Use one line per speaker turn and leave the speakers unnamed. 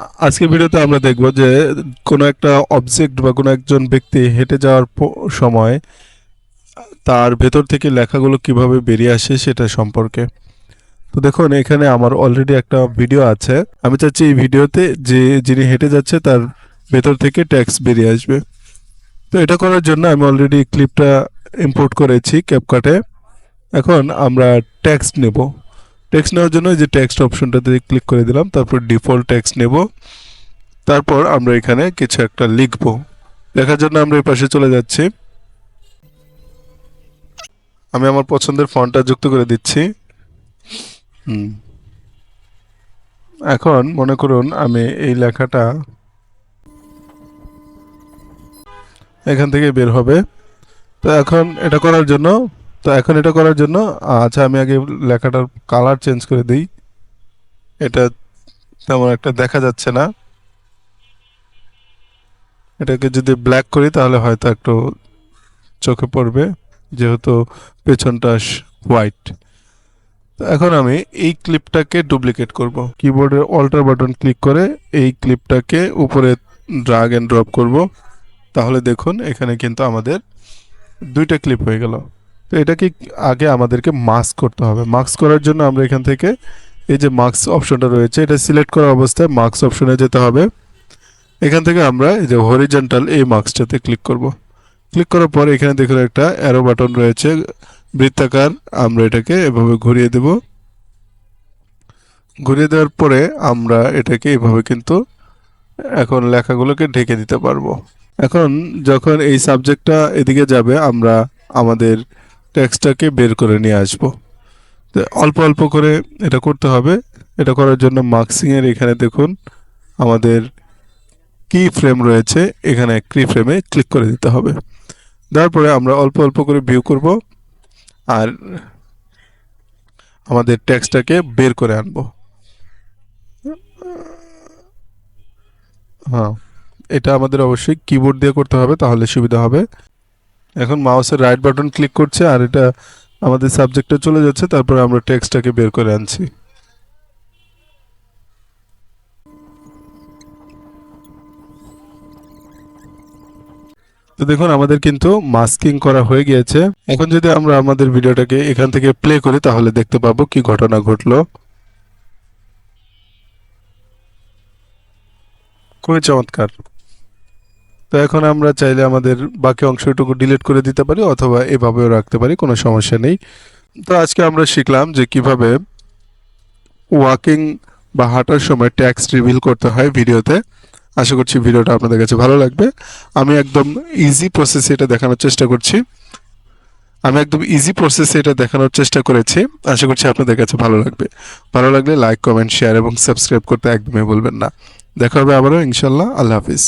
আজকের ভিডিওতে আমরা দেখব যে কোনো একটা অবজেক্ট বা কোনো একজন ব্যক্তি হেঁটে যাওয়ার সময় তার ভেতর থেকে লেখাগুলো কীভাবে বেরিয়ে আসে সেটা সম্পর্কে। তো দেখুন, এখানে আমার অলরেডি একটা ভিডিও আছে। আমি চাচ্ছি এই ভিডিওতে যে যিনি হেঁটে যাচ্ছে তার ভেতর থেকে ট্যাক্স বেরিয়ে আসবে। তো এটা করার জন্য আমি অলরেডি ক্লিপটা ইম্পোর্ট করেছি ক্যাপকাটে এখন আমরা ট্যাক্স নেব। টেক্সট নেওয়ার জন্য যে টেক্সট অপশনটাতে ক্লিক করে দিলাম, তারপর ডিফল্ট টেক্সট নেব। তারপর আমরা এখানে কিছু একটা লিখব। লেখার জন্য আমরা এই পাশে চলে যাচ্ছি। আমি আমার পছন্দের ফন্টটা যুক্ত করে দিচ্ছি। হুম। এখন মনে করুন আমি এই লেখাটা এখান থেকে বের হবে। তো এখন এটা করার জন্য তো এখন এটা করার জন্য আচ্ছা আমি আগে লেখাটার কালার চেঞ্জ করে দিই। এটা তেমন একটা দেখা যাচ্ছে না। এটাকে যদি ব্ল্যাক করি, তাহলে হয়তো একটু চোখে পড়বে, যেহেতু পেছনটা হোয়াইট তো এখন আমি এই ক্লিপটাকে ডুপ্লিকেট করব। কিবোর্ডের অল্টার বাটন ক্লিক করে এই ক্লিপটাকে উপরে ড্রাগ এন্ড ড্রপ করব। তাহলে দেখুন, এখানে কিন্তু আমাদের দুইটা ক্লিপ হয়ে গেল। তো এটাকে আগে আমাদেরকে মাস্ক করতে হবে। মাস্ক করার জন্য আমরা এখান থেকে এই যে মাস্ক অপশনটা রয়েছে, এটা সিলেক্ট করা অবস্থায় মাস্ক অপশনে যেতে হবে। এখান থেকে আমরা এই যে হরিজেন্টাল এই মাস্কটাতে ক্লিক করব। ক্লিক করার পর এখানে দেখুন একটা অ্যারো বাটন রয়েছে, বৃত্তাকার। আমরা এটাকে এভাবে ঘুরিয়ে দেব। ঘুরিয়ে দেওয়ার পরে আমরা এটাকে এভাবে কিন্তু এখন লেখাগুলোকে ঢেকে দিতে পারব। এখন যখন এই সাবজেক্টটা এদিকে যাবে, আমরা আমাদের টেক্সটটাকে বের করে নিয়ে আসব। তো অল্প অল্প করে এটা করতে হবে। এটা করার জন্য মার্কসিংয়ের এখানে দেখুন আমাদের কি ফ্রেম রয়েছে, এখানে কি ফ্রেমে ক্লিক করে দিতে হবে। তারপরে আমরা অল্প অল্প করে ভিউ করব আর আমাদের টেক্সটটাকে বের করে আনব। হ্যাঁ এটা আমাদের অবশ্যই কিবোর্ড দিয়ে করতে হবে, তাহলে সুবিধা হবে। এখন মাউসের রাইট বাটন ক্লিক করছে আর এটা আমাদের সাবজেক্টে চলে যাচ্ছে, তারপরে আমরা টেক্সটটাকে বের করে আনছি। তো দেখুন, আমাদের কিন্তু মাস্কিং করা হয়ে গিয়েছে। এখন যদি আমরা আমাদের ভিডিওটাকে এখান থেকে প্লে করি, তাহলে দেখতে পাবো কি ঘটনা ঘটলো। খুবই চমৎকার। তো এখন আমরা চাইলে আমাদের বাকি অংশটুকু ডিলিট করে দিতে পারি অথবা এভাবেও রাখতে পারি, কোনো সমস্যা নেই। তো আজকে আমরা শিখলাম যে কীভাবে ওয়াকিং বা হাঁটার সময় ট্যাক্স রিভিল করতে হয় ভিডিওতে। আশা করছি ভিডিওটা আপনাদের কাছে ভালো লাগবে। আমি একদম ইজি প্রসেসে এটা দেখানোর চেষ্টা করছি। আমি একদম ইজি প্রসেসে এটা দেখানোর চেষ্টা করেছি। আশা করছি আপনাদের কাছে ভালো লাগবে। ভালো লাগলে লাইক কমেন্ট শেয়ার এবং সাবস্ক্রাইব করতে একদমই বলবেন না। দেখা হবে আবারও ইনশাল্লাহ আল্লাহ হাফিজ।